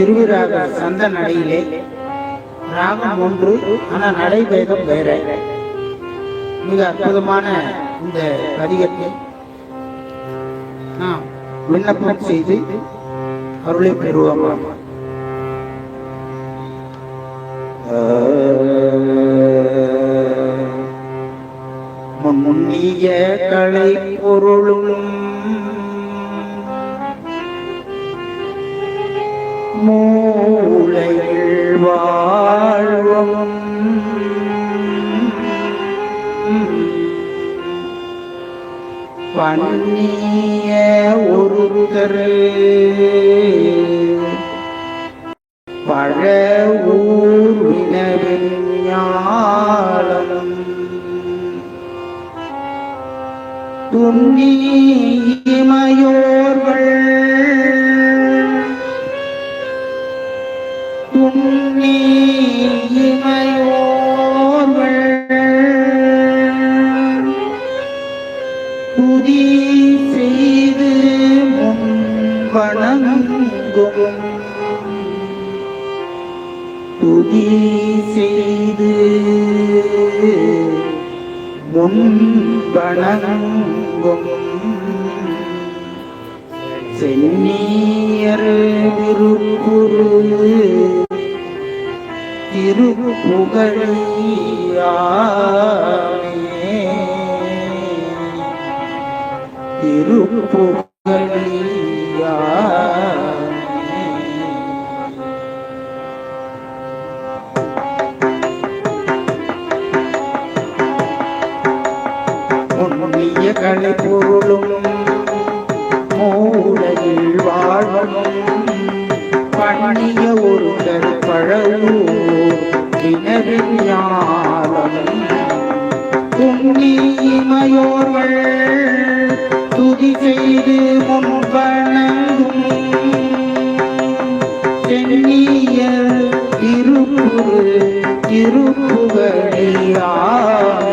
திருவிராக சந்த நடையிலே ராகம் ஒன்று ஆனால் நடைபேதம் வேற. மிக அற்புதமான இந்த பதிகத்தை நாம் விண்ணப்பம் செய்து அருளை பெறுவோம். முன்னிய கலை பொருளும் மூளையில் வாழ்வும் பண்ணிய ஒருத்தர் பழ ஊர்வினவின் ஞாலம். துன்னியமையோர்கள் துதி செய்து வணங்கும். துதி செய்து முன் வணங்கும். சென்னியர் திருப்புரு திருப்புகழியாமே திருப்புகழியாமே உன்னிய கலை பொருளும் மூலையில் வாழும் பண்ணிய ஒரு பழவூர் வினவின் ஞானம் துதி செய்து முன்பணங்கும் தென்னியல் இருப்பு இருப்புகளில் ஆ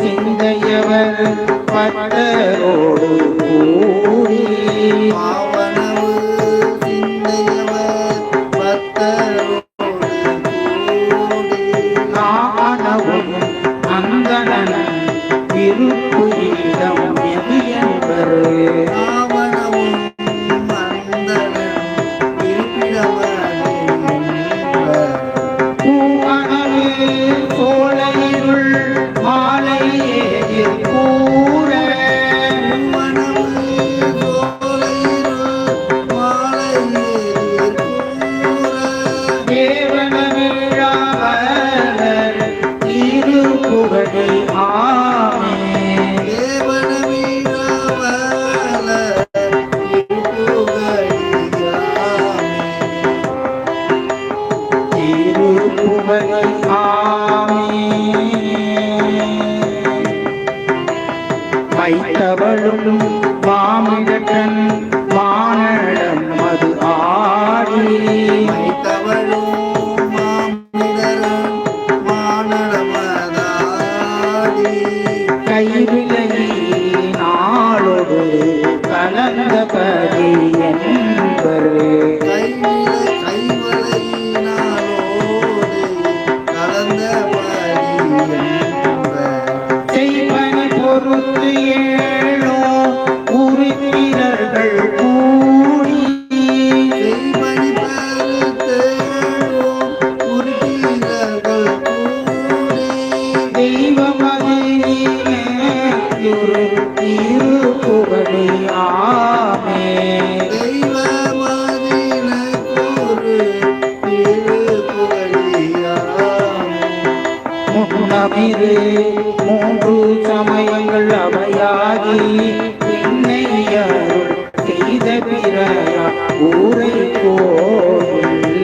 சிந்தையவர் பட்டரோடு கூடி நானவும் அந்தணன் விருப்பு Hare வைத்தவளும் மாமிழக்கன் மானடன் மது ஆடி வைத்தவளும் கைவிலை நாளொரு கலந்த பதியன் மொழியாமே முன்னமிரு மூன்று சமயங்கள் அவையாகி என்னை செய்த பிறரா ஊரை போகும்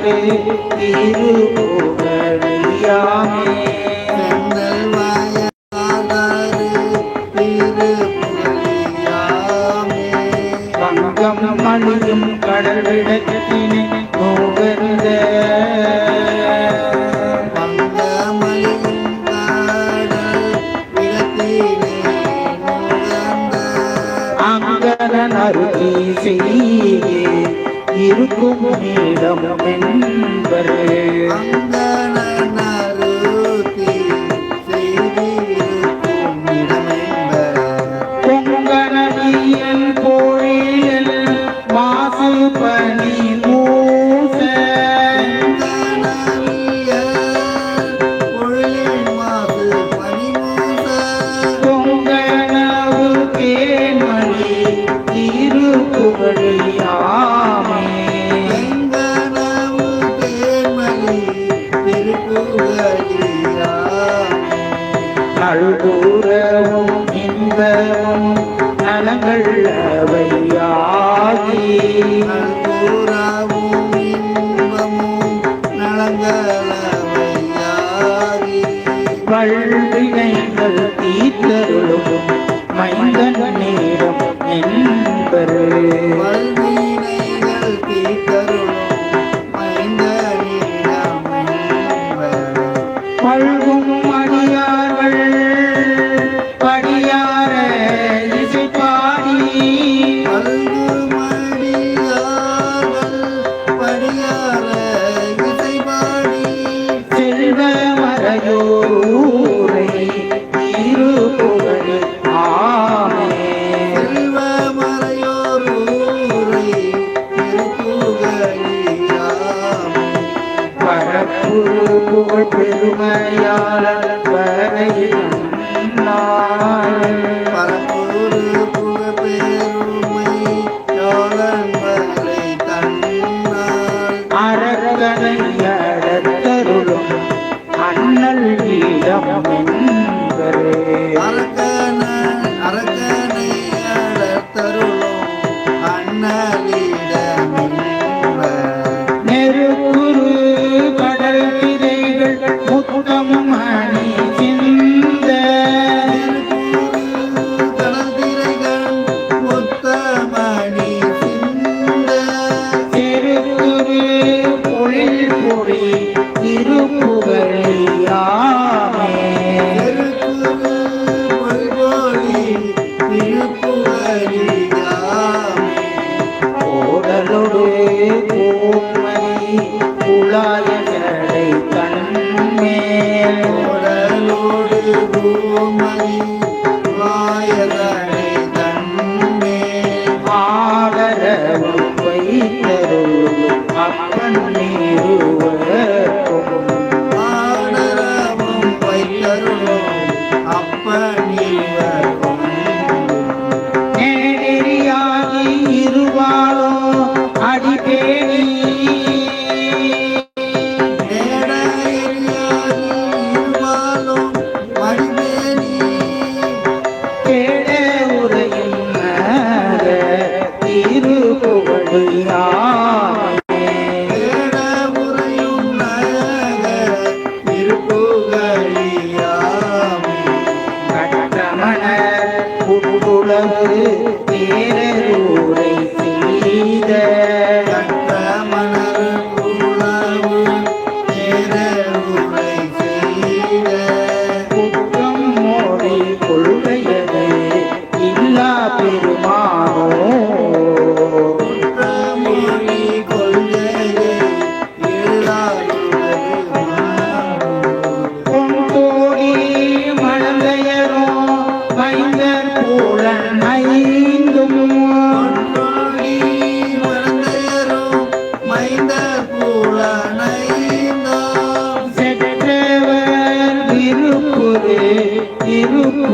மலரே திருபுகழியாமே மணியும் கடல் விடத்தினை நல்கூரவும் இன்பமும் நலங்கள் அவையாகி. நல்கூரவும் இன்பமும் நலங்கள் அவையாகி. பல்வினைகள் தீர்த்தருளும் மைந்தன் என்பர். பல்வினைகள் தீர்த்தருளும் Ooh. கடை கண்மேல் உடலோடு பூமணி மாயதடை தன்மே பாலரவும் வைத்தரும் அப்பனே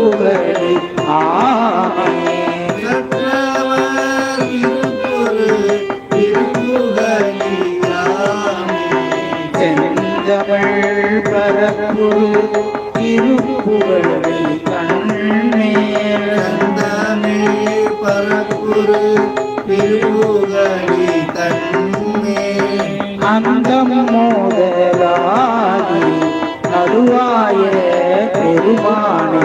புகழை ஆமே செந்தமிழ் பரப்பு திருப்புகழை கண்ணேர் தமிழ் பரப்புரு திருப்புகழி தன்மே அந்தம் மோதலாகி நடுவாய பெருமானே.